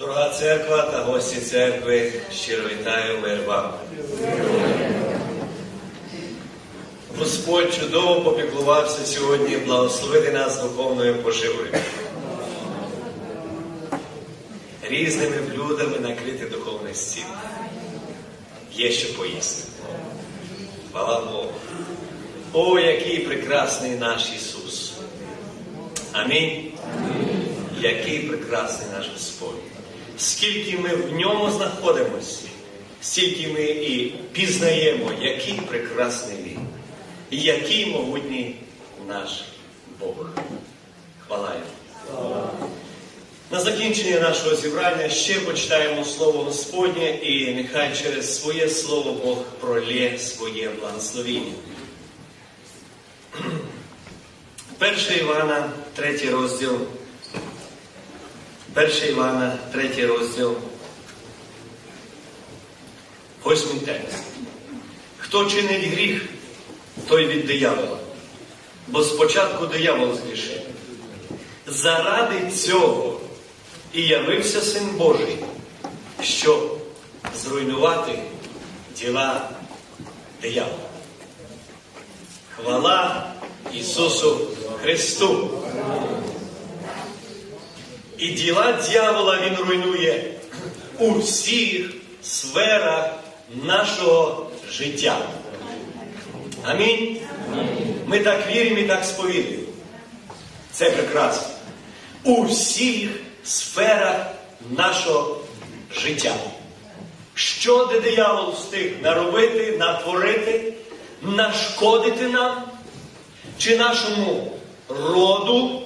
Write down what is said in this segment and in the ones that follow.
Дорога церква та гості церкви, щиро вітаю мир вам. Господь чудово попіклувався сьогодні благословити нас духовною поживою. Різними блюдами накрити духовний стіл. Є що поїсти. Хвала Богу. О, який прекрасний наш Ісус. Амінь. Який прекрасний наш Господь. Скільки ми в ньому знаходимося, стільки ми і пізнаємо, який прекрасний Він, і який могутній наш Бог. Хвала йому. На закінчення нашого зібрання ще почитаємо Слово Господнє, і нехай через своє Слово Бог пролє своє благословіння. 1 Івана, 3 розділ. 1 Івана, 3 розділ. Восьмий текст. Хто чинить гріх, той від диявола. Бо спочатку диявол згрішив. Заради цього і явився Син Божий, щоб зруйнувати діла диявола. Хвала Ісусу Христу! І діла дьявола він руйнує у всіх сферах нашого життя. Амінь. Ми так віримо і так сповідуємо. Це прекрасно. У всіх сферах нашого життя. Що де диявол встиг наробити, натворити, нашкодити нам чи нашому роду?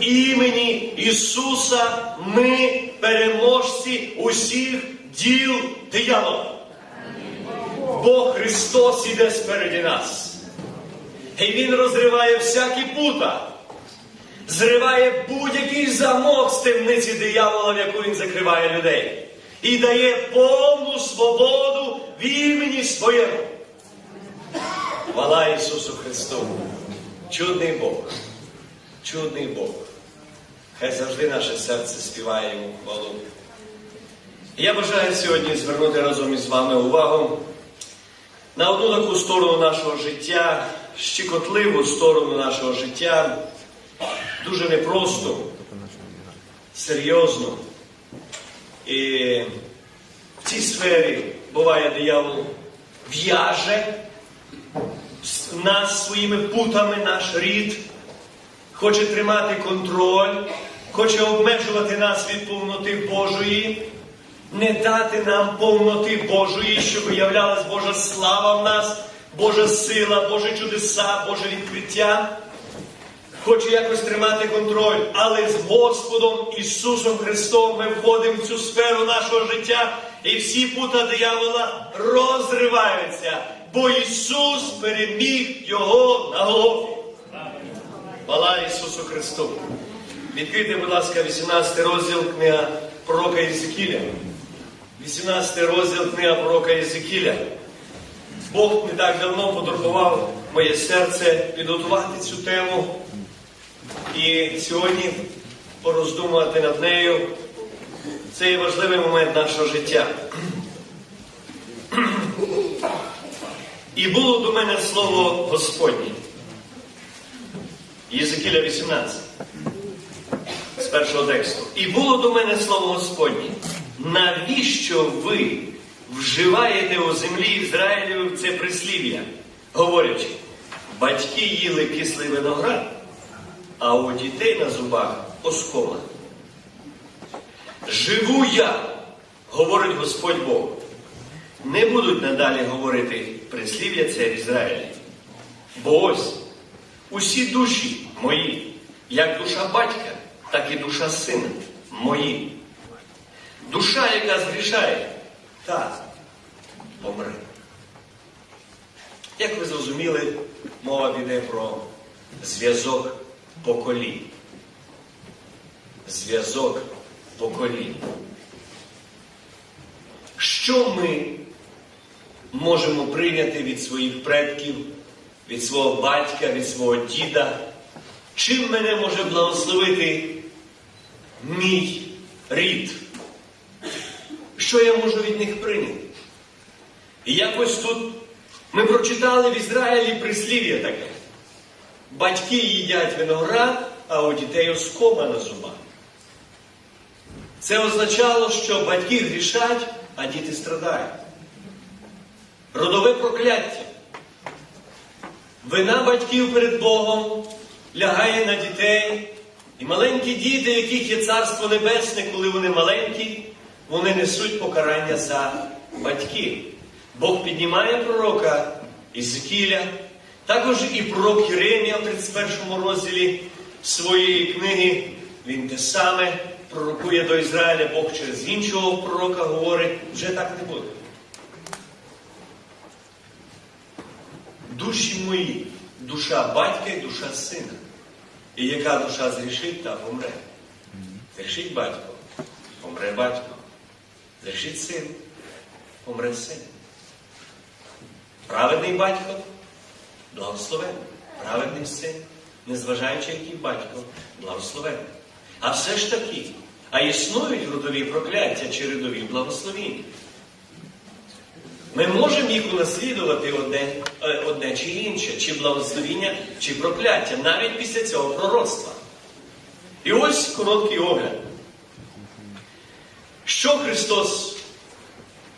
В імені Ісуса ми переможці усіх діл диявола. Бо Христос іде спереді нас. І Він розриває всякі пута, зриває будь-який замок з темниці диявола, в яку він закриває людей, і дає повну свободу в імені своєму. Хвала Ісусу Христу! Чудний Бог! Чудний Бог. Хай завжди наше серце співає йому хвалу. Я бажаю сьогодні звернути разом із вами увагу на одну таку сторону нашого життя, щекотливу сторону нашого життя, дуже непросту, серйозну. І в цій сфері буває диявол в'яже нас своїми путами, наш рід хоче тримати контроль, хоче обмежувати нас від повноти Божої, не дати нам повноти Божої, щоб виявлялась Божа слава в нас, Божа сила, Божі чудеса, Боже відкриття. Хоче якось тримати контроль, але з Господом Ісусом Христом ми входимо в цю сферу нашого життя, і всі пута диявола розриваються, бо Ісус переміг його на Голгофі. Хвала Ісусу Христу. Відкрийте, будь ласка, 18 розділ книга пророка Єзекіля. 18 розділ книга пророка Єзекіля. Бог не так давно потурбував моє серце підготувати цю тему. І сьогодні пороздумувати над нею. Це є важливий момент нашого життя. І було до мене слово Господнє. Єзекіля 18. З першого тексту. І було до мене слово Господнє. Навіщо ви вживаєте у землі Ізраїлів це прислів'я, говорячи, батьки їли кислий виноград, а у дітей на зубах оскома. Живу я, говорить Господь Бог. Не будуть надалі говорити прислів'я це Ізраїлі. Бо ось усі душі мої, як душа батька, так і душа сина мої. Душа, яка згрішає, та помре. Як ви зрозуміли, мова піде про зв'язок поколінь. Зв'язок поколінь. Що ми можемо прийняти від своїх предків, від свого батька, від свого діда? Чим мене може благословити мій рід. Що я можу від них прийняти? І якось тут ми прочитали в Ізраїлі прислів'я таке. Батьки їдять виноград, а у дітей оскома на зубах. Це означало, що батьки грішать, а діти страдають. Родове прокляття. Вина батьків перед Богом лягає на дітей. І маленькі діти, яких є царство небесне, коли вони маленькі, вони несуть покарання за батьків. Бог піднімає пророка Ізекіля, також і пророк Єремія в 31 розділі своєї книги. Він те саме пророкує до Ізраїля, Бог через іншого пророка говорить, вже так не буде. Душі мої, душа батька і душа сина. І яка душа зрішить, та помре. Зрішить батько, помре батько. Зрішить син, помре син. Праведний батько благословений. Праведний син, незважаючи який батько, благословений. А все ж таки, а існують родові прокляття чи родові благословіння. Ми можемо їх унаслідувати одне, е, одне чи інше, чи благословіння, чи прокляття, навіть після цього пророцтва. І ось короткий огляд. Що Христос,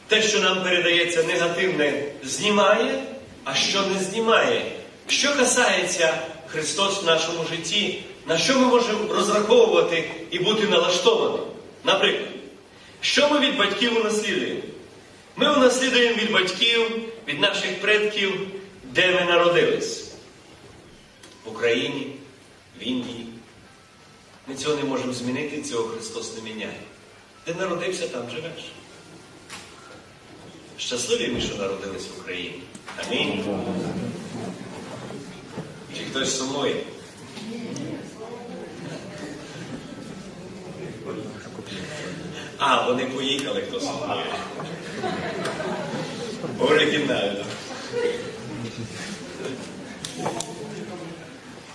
те, що нам передається негативне, знімає, а що не знімає? Що касається Христос в нашому житті, на що ми можемо розраховувати і бути налаштовані? Наприклад, що ми від батьків унаслідуємо? Ми унаслідуємо від батьків, від наших предків, де ми народились. В Україні, в Індії. Ми цього не можемо змінити, цього Христос не міняє. Де народився, там живеш. Щасливі ми, що народились в Україні. Амінь. Чи хтось сумує? А, вони поїхали, хто сумує. Оригінально.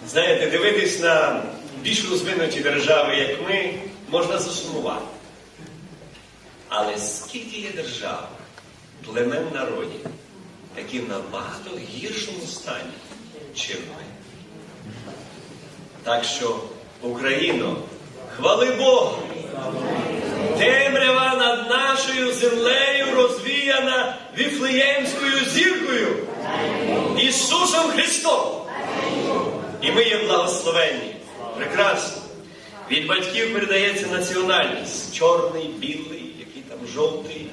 Знаєте, дивитись на більш розвинуті держави, як ми, можна засумувати. Але скільки є держав, племен народів, які набагато гіршому стані, чим ми. Так що, Україно, хвали Богу! Темрява над нашою землею розвіяна віфлеємською зіркою Ісусом Христом. І ми є благословенні. Прекрасно. Від батьків передається національність. Чорний, білий, який там жовтий.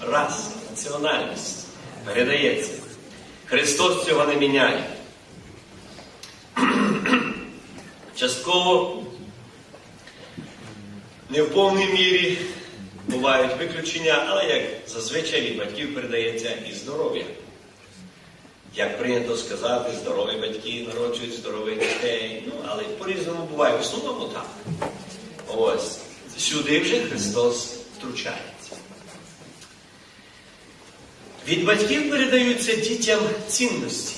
Раса, національність передається. Христос цього не міняє. Частково не в повній мірі бувають виключення, але як зазвичай від батьків передається і здоров'я. Як прийнято сказати, здорові батьки народжують здорових дітей. Ну, але по-різному буває. В основному так. Ось. Сюди вже Христос втручається. Від батьків передаються дітям цінності.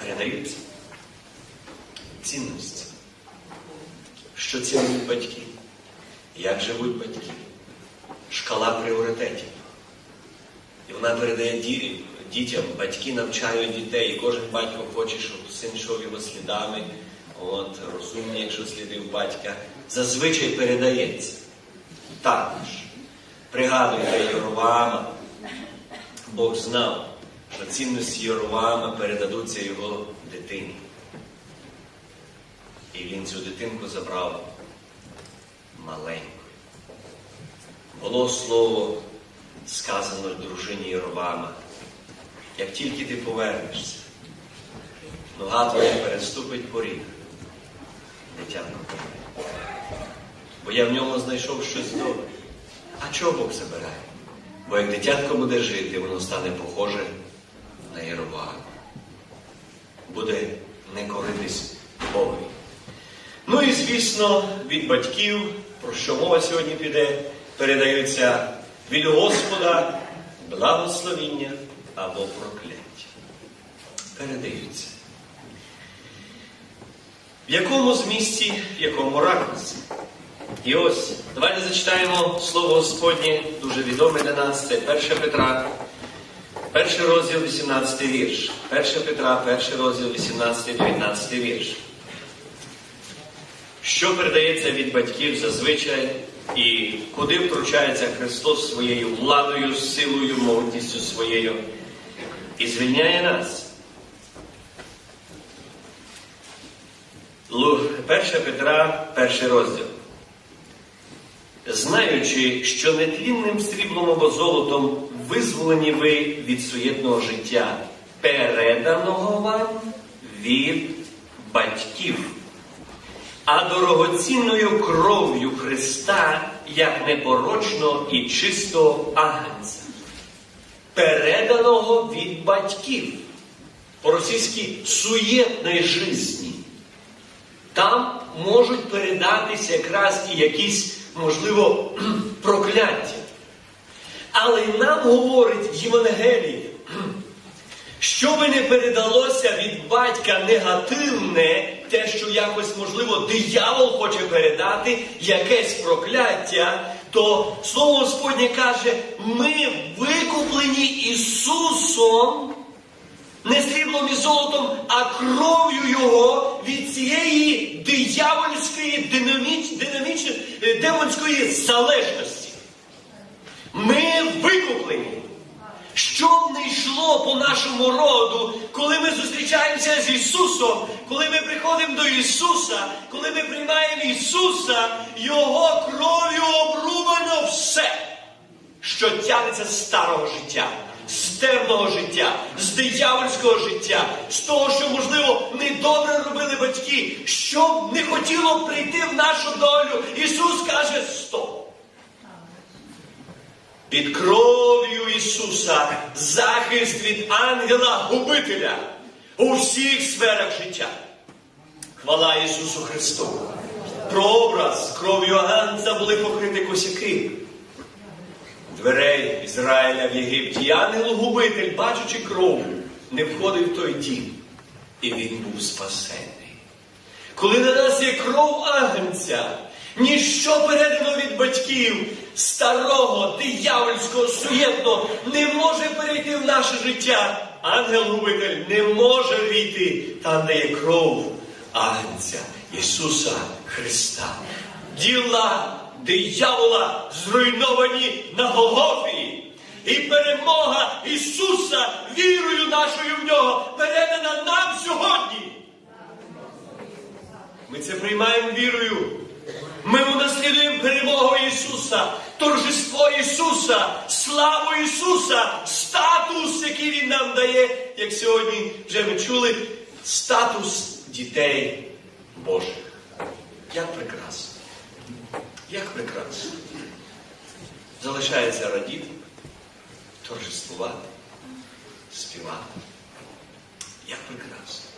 Передаються. Цінності. Що цінують батьки? Як живуть батьки? Шкала пріоритетів. І вона передає ді- дітям, батьки навчають дітей, і кожен батько хоче, щоб син йшов його слідами, от, розумні, якщо слідив батька, зазвичай передається. Також. Пригадуйте Єровама. Бог знав, що цінності Єровама передадуться його дитині. І він цю дитинку забрав маленькою. Було слово сказано дружині Єровама. Як тільки ти повернешся, нога твоя переступить поріг, дитятко. Бо я в ньому знайшов щось добре. А чого Бог забирає? Бо як дитятко буде жити, воно стане похоже на Єровама. Буде не коритись Богові. Ну і звісно, від батьків, про що мова сьогодні піде, передаються від Господа благословіння або прокляття. Передаються. В якому змісті, в якому ракурсі. І ось, давайте зачитаємо слово Господнє, дуже відоме для нас, це 1 Петра, перший розділ, 18 вірш. 1 Петра, перший розділ, 18-19 вірш. Що передається від батьків зазвичай, і куди втручається Христос своєю владою, силою, могутністю своєю і звільняє нас. Лу- 1 Петра, перший розділ. Знаючи, що нетлінним сріблом або золотом визволені ви від суєтного життя, переданого вам від батьків, а дорогоцінною кров'ю Христа, як непорочного і чистого агнця, переданого від батьків, по-російськи суєтної житті. Там можуть передатися якраз і якісь, можливо, прокляття. Але нам говорить Євангеліє, що би не передалося від батька негативне, те, що якось, можливо, диявол хоче передати, якесь прокляття, то Слово Господнє каже, ми викуплені Ісусом не сріблом і золотом, а кров'ю Його від цієї диявольської динаміч, динаміч, е, демонської залежності. Ми викуплені. Що б по нашому роду, коли ми зустрічаємося з Ісусом, коли ми приходимо до Ісуса, коли ми приймаємо Ісуса, Його кров'ю обрубано все що тягнеться з старого життя, з темного життя, з диявольського життя, з того, що, можливо, недобре робили батьки, що не хотіло прийти в нашу долю. Ісус каже стоп. Під кров'ю Ісуса захист від ангела-губителя у всіх сферах життя. Хвала Ісусу Христу! Прообраз кров'ю Аганца були покриті косяки дверей Ізраїля в Єгипті. Ангел-губитель, бачучи кров, не входив в той дім. І він був спасений. Коли на нас є кров агнця, ніщо передано від батьків старого, диявольського, суєтного не може перейти в наше життя. Ангел-губитель не може війти там, де є кров агнця Ісуса Христа. Діла диявола зруйновані на Голгофі. І перемога Ісуса вірою нашою в нього передана нам сьогодні. Ми це приймаємо вірою. Ми унаслідуємо перемогу Ісуса, торжество Ісуса, славу Ісуса, статус, який Він нам дає, як сьогодні вже ми чули, статус дітей Божих. Як прекрасно! Як прекрасно! Залишається радіти, торжествувати, співати. Як прекрасно!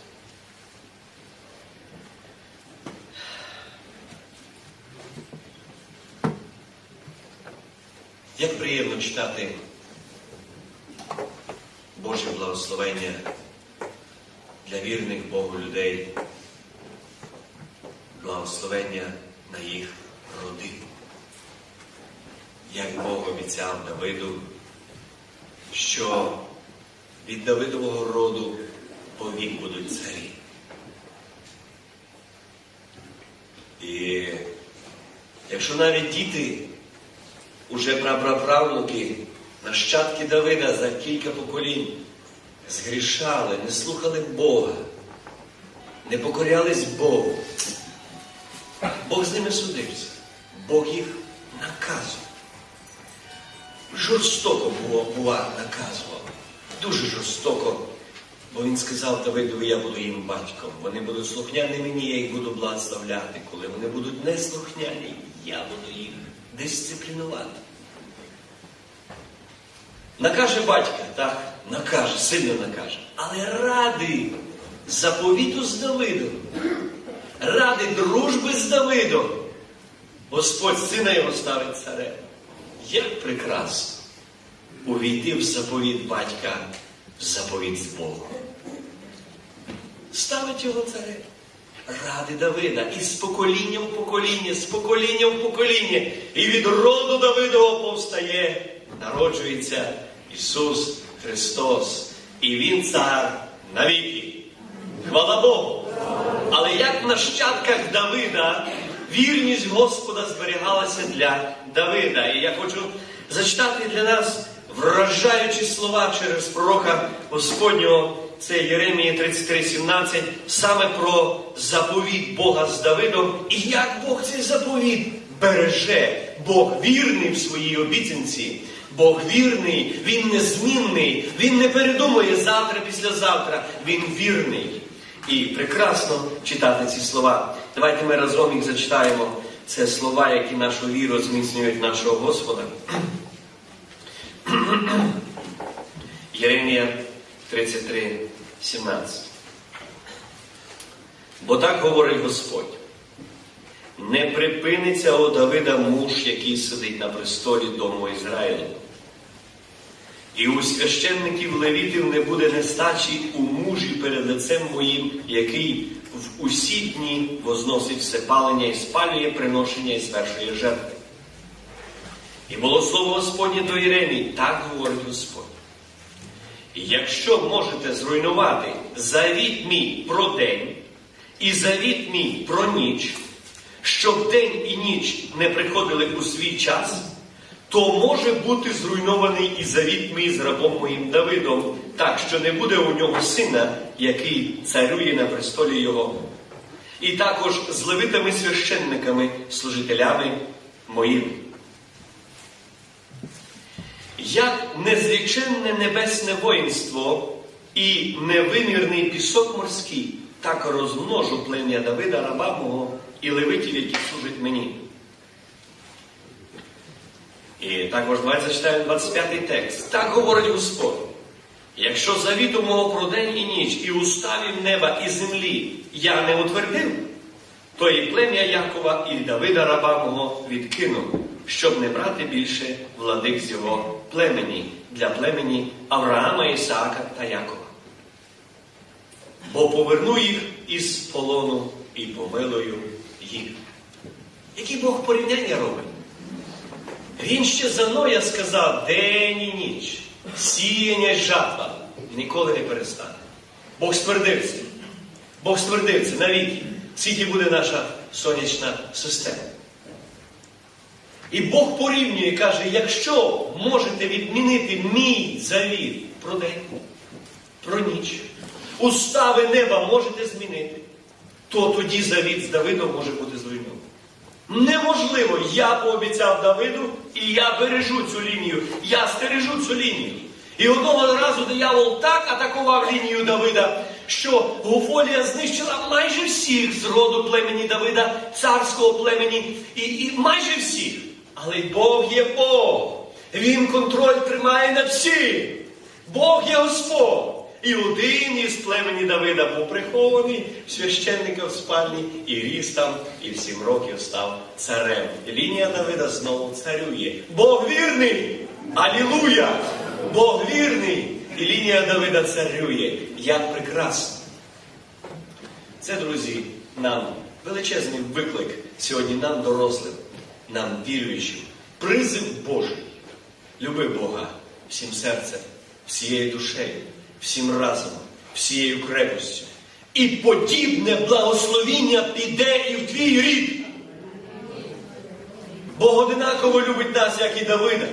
Як приємно читати Боже благословення для вірних Богу людей, благословення на їх родину. Як Бог обіцяв Давиду, що від Давидового роду повік будуть царі. І якщо навіть діти уже прапраправнуки, нащадки Давида за кілька поколінь згрішали, не слухали Бога, не покорялись Богу. Бог з ними судився, Бог їх наказував. Жорстоко було, бува, наказував. Дуже жорстоко. Бо він сказав Давиду, я буду їм батьком. Вони будуть слухняні мені, я їх буду благословляти. Коли вони будуть неслухняні, я буду їх дисциплінувати. Накаже батька, так, накаже, сильно накаже. Але ради заповіту з Давидом, ради дружби з Давидом, Господь сина його ставить царем. Як прекрасно увійти в заповіт батька, в заповіт з Богом. Ставить його царем. Ради Давида. І з покоління в покоління, з покоління в покоління. І від роду Давидового повстає, народжується Ісус Христос. І Він цар навіки. Хвала Богу! Але як в нащадках Давида вірність Господа зберігалася для Давида. І я хочу зачитати для нас вражаючі слова через пророка Господнього, це Єремії 33,17, саме про заповіт Бога з Давидом і як Бог цей заповіт береже. Бог вірний в своїй обіцянці. Бог вірний, Він незмінний, Він не передумує завтра, післязавтра. Він вірний. І прекрасно читати ці слова. Давайте ми разом їх зачитаємо. Це слова, які нашу віру зміцнюють нашого Господа. Єремія 33, 17. Бо так говорить Господь. Не припиниться у Давида муж, який сидить на престолі дому Ізраїлю. І у священників левітів не буде нестачі у мужі перед лицем моїм, який в усі дні возносить все палення і спалює приношення і звершує жертви. І було слово Господнє до Єремії, так говорить Господь. Якщо можете зруйнувати завіт мій про день і завіт мій про ніч, щоб день і ніч не приходили у свій час, то може бути зруйнований і завіт мій з рабом моїм Давидом, так що не буде у нього сина, який царює на престолі його. І також з левитами священниками, служителями моїми. Як незліченне небесне воїнство і невимірний пісок морський, так розмножу плем'я Давида, раба мого і левитів, які служать мені. І також давайте зачитаємо 25 текст. Так говорить Господь. Якщо завіту мого про день і ніч, і уставів неба і землі я не утвердив, то і плем'я Якова, і Давида раба мого відкинув, щоб не брати більше владик з його племені для племені Авраама, Ісаака та Якова. Бо поверну їх із полону і помилую їх. Який Бог порівняння робить? Він ще за Ноя сказав день і ніч, сіяння й жатва ніколи не перестане. Бог ствердився. Бог ствердився навіки. Скільки буде наша сонячна система. І Бог порівнює каже, якщо можете відмінити мій завіт про день, про ніч, устави неба можете змінити, то тоді завіт з Давидом може бути зруйнований. Неможливо, я пообіцяв Давиду, і я бережу цю лінію, я стережу цю лінію. І одного разу диявол так атакував лінію Давида, що Гофолія знищила майже всіх з роду племені Давида, царського племені, і, і майже всіх. Але й Бог є Бог. Він контроль тримає над всім. Бог є Господь. І один із племені Давида був прихований священника в спальні, і ріс там, і в сім років став царем. Лінія Давида знову царює. Бог вірний! Алілуя! Бог вірний! І лінія Давида царює. Як прекрасно! Це, друзі, нам величезний виклик сьогодні нам дорослим, нам віруючим. Призив Божий. Люби Бога всім серцем, всією душею, всім разом, всією крепостю. І подібне благословіння піде і в твій рід. Бог одинаково любить нас, як і Давида.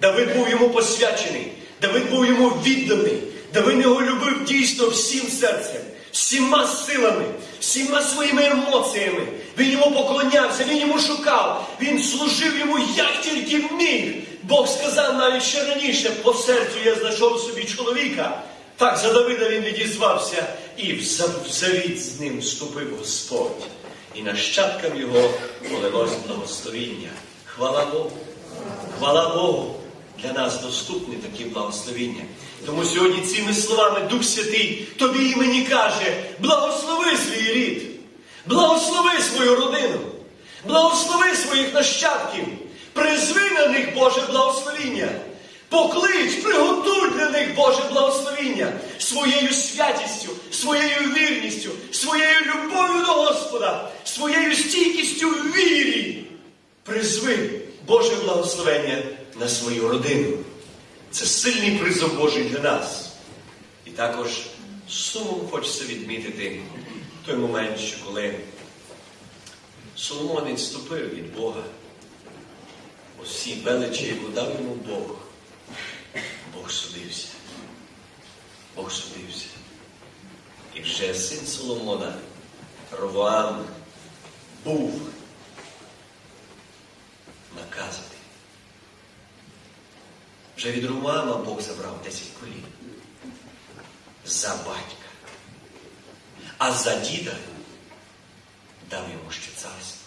Давид був йому посвячений, Давид був йому відданий, Давид його любив дійсно всім серцем, всіма силами, всіма своїми емоціями. Він йому поклонявся, він йому шукав, він служив йому як тільки міг. Бог сказав навіть ще раніше, по серцю я знайшов собі чоловіка. Так за Давида він відізвався і в завіт з ним вступив Господь. І нащадкам його полилось благословіння. Хвала Богу! Хвала Богу! Для нас доступні такі благословіння. Тому сьогодні цими словами Дух Святий тобі і мені каже: благослови свій рід, благослови свою родину, благослови своїх нащадків, призви на них Боже благословіння. Поклич, приготуй для них Боже благословіння. своєю святістю, своєю вірністю, своєю любов'ю до Господа, своєю стійкістю в вірі. Призви Боже благословення на свою родину. Це сильний призов Божий для нас. І також сумом хочеться відмітити той момент, що коли Соломон відступив від Бога, усі величі, яку дав йому Бог, Бог судився. Бог судився. І вже син Соломона, Рован, був наказаний. Вже від Романа Бог забрав 10 колін. За батька. А за діда дав йому ще царство.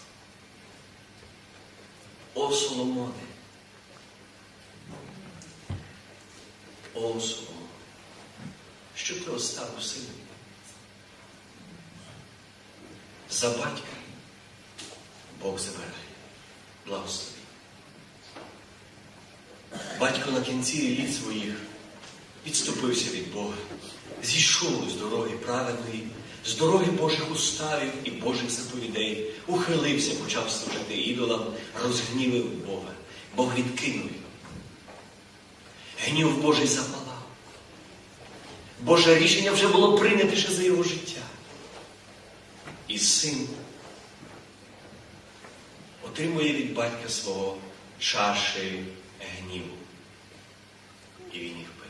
О Соломоне. О Соломоне. Що ти оставив сину? За батька Бог забирає. Благослови. Батько на кінці літ своїх відступився від Бога, зійшов з дороги праведної, з дороги Божих уставів і Божих заповідей, ухилився, почав служити ідолам, розгнівив Бога. Бог відкинув його. Гнів Божий запалав. Боже рішення вже було прийняте ще за його життя. І син отримує від батька свого чаші гніву. І він їх пив.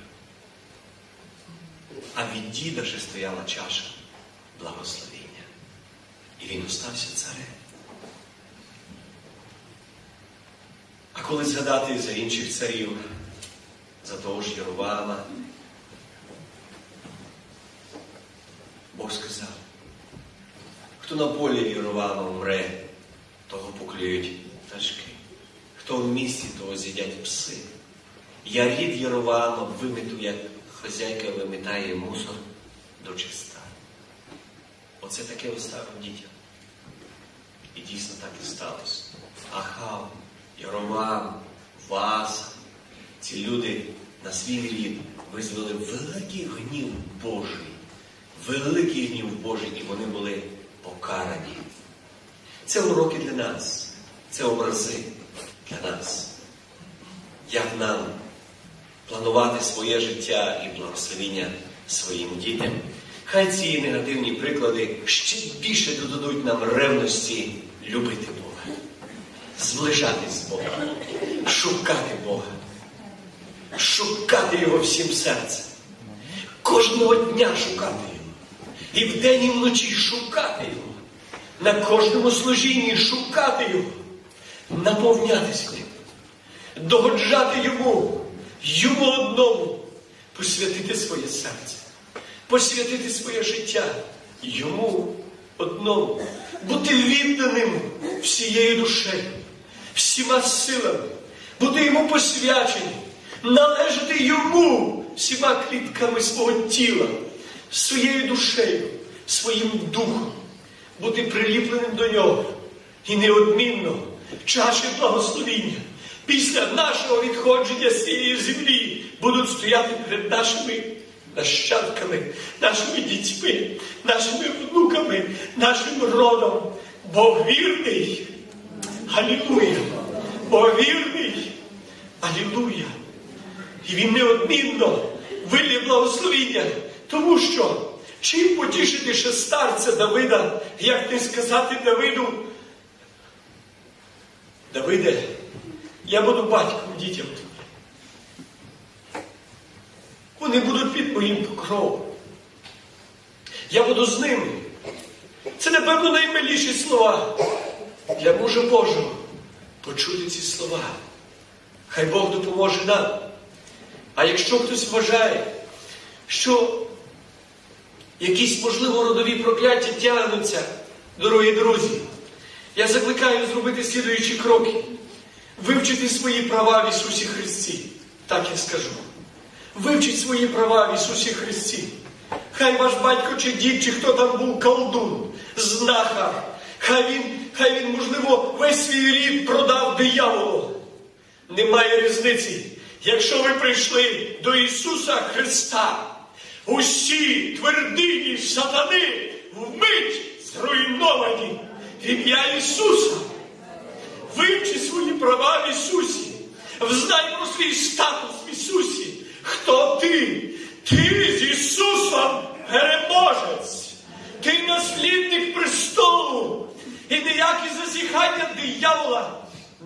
А від діда ще стояла чаша благословення. І він остався царем. А коли згадати за інших царів, за того ж Єровама, Бог сказав, хто на полі Єровама вмре, того поклюють пташки. Хто в місті, того з'їдять пси. Я рід Єровама вимету, як хазяйка вимітає мусор до чиста. Оце таке оставив дітям. І дійсно так і сталося. Ахав, Єровам, Васа, ці люди на свій рід визвали великий гнів Божий, великий гнів Божий, і вони були покарані. Це уроки для нас, це образи для нас. Як нам планувати своє життя і благословіння своїм дітям. Хай ці негативні приклади ще більше додадуть нам ревності любити Бога, зближатись з Богом, шукати Бога, шукати Його всім серцем, кожного дня шукати Його. І вдень і вночі шукати Його, на кожному служінні шукати Його, наповнятися Ним, догоджати Йому, Йому одному, посвятити своє серце, посвятити своє життя Йому одному, бути відданим всією душею, всіма силами, бути йому посвячені, належати йому всіма клітками свого тіла, своєю душею, своїм духом, бути приліпленим до нього і неодмінно в чаші благословіння. Після нашого відходження з цієї землі будуть стояти перед нашими нащадками, нашими дітьми, нашими внуками, нашим родом. Бог вірний. Алілуя! Бог вірний. Алілуя! І він неодмінно вилє благословіння, тому що чим потішити ще старця Давида, як не сказати Давиду, Давиде, я буду батьком дітям. Вони будуть моїм покровом. Я буду з ними. Це, напевно, наймиліші слова для мужа Божого. Почути ці слова. Хай Бог допоможе нам. А якщо хтось вважає, що якісь, можливо, родові прокляття тягнуться, дорогі друзі, я закликаю зробити слідуючі кроки. Вивчити свої права в Ісусі Христі. Так я скажу. Вивчіть свої права в Ісусі Христі. Хай ваш батько чи дід, чи хто там був колдун, знахар. Хай він, хай він, можливо, весь свій рід продав дияволу. Немає різниці. Якщо ви прийшли до Ісуса Христа, Усі твердині сатани вмить зруйновані в ім'я Ісуса. Вивчи свої права в Ісусі. Взнай про свій статус в Ісусі. Хто ти? Ти з Ісусом переможець. Ти наслідник престолу. І ніякі зазіхання диявола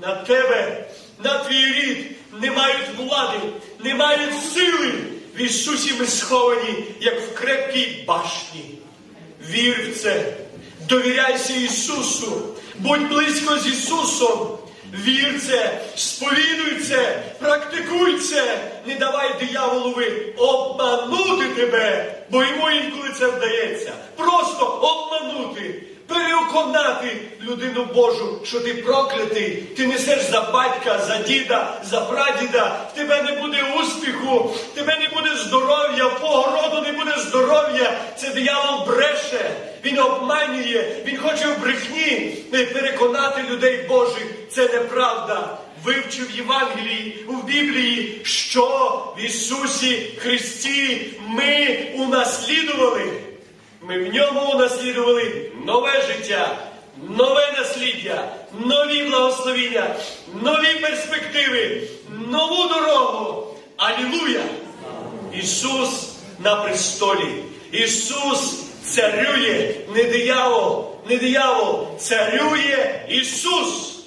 на тебе, на твій рід не мають влади, не мають сили. В Ісусі ми сховані, як в крепкій башні. Вір в це, довіряйся Ісусу, будь близько з Ісусом. Вір це, сповідуй це, практикуй це, не давай дияволові обманути тебе, бо йому інколи це вдається. Просто обманути, переконати людину Божу, що ти проклятий, ти несеш за батька, за діда, за прадіда, в тебе не буде успіху, в тебе не буде здоров'я, в твого роду не буде здоров'я. Це диявол бреше, він обманює, він хоче в брехні переконати людей Божих. Це неправда. Вивчив Євангелії у Біблії, що в Ісусі Христі ми унаслідували. Ми в ньому унаслідували нове життя, нове насліддя, нові благословіння, нові перспективи, нову дорогу. Алілуя! Ісус на престолі. Ісус царює, не диявол, не диявол, царює Ісус.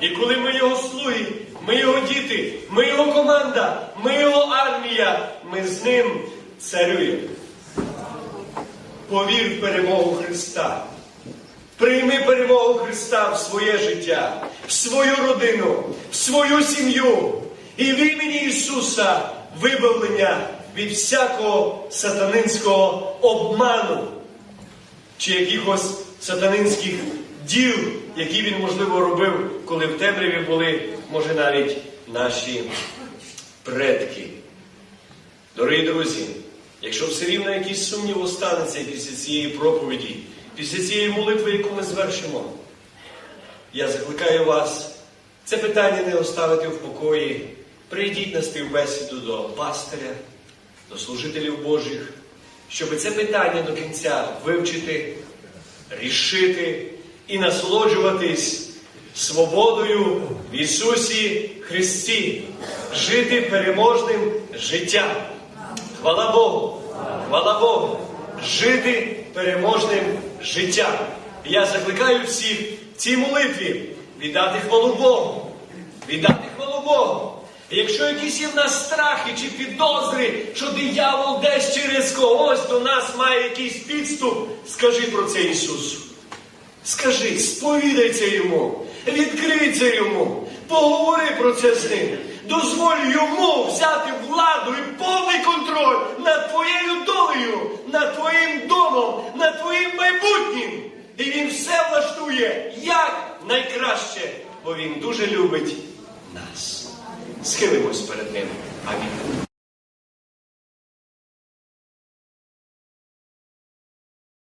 І коли ми його слуги, ми його діти, ми його команда, ми його армія, ми з ним царюємо. Повір в перемогу Христа. Прийми перемогу Христа в своє життя, в свою родину, в свою сім'ю. І в імені Ісуса вибавлення від всякого сатанинського обману чи якихось сатанинських діл, які він, можливо, робив, коли в темряві були, може, навіть наші предки. Дорогі друзі, якщо все рівно якийсь сумнів останеться після цієї проповіді, після цієї молитви, яку ми звершимо, я закликаю вас це питання не оставити в покої. Прийдіть на співбесіду до пастиря, до служителів Божих, щоб це питання до кінця вивчити, рішити і насолоджуватись свободою в Ісусі Христі, жити переможним життям. Хвала Богу! Хвала Богу! Жити переможним життям. Я закликаю всіх в цій молитві віддати хвалу Богу. Віддати хвалу Богу. Якщо якісь є в нас страхи чи підозри, що диявол десь через когось до нас має якийсь підступ, скажи про це Ісусу. Скажи, сповідайся йому, відкрийся йому, поговори про це з ним. Дозволь йому взяти владу і повний контроль над твоєю долею, над твоїм домом, над твоїм майбутнім. І він все влаштує як найкраще, бо він дуже любить нас. Схилимось перед ним. Амінь.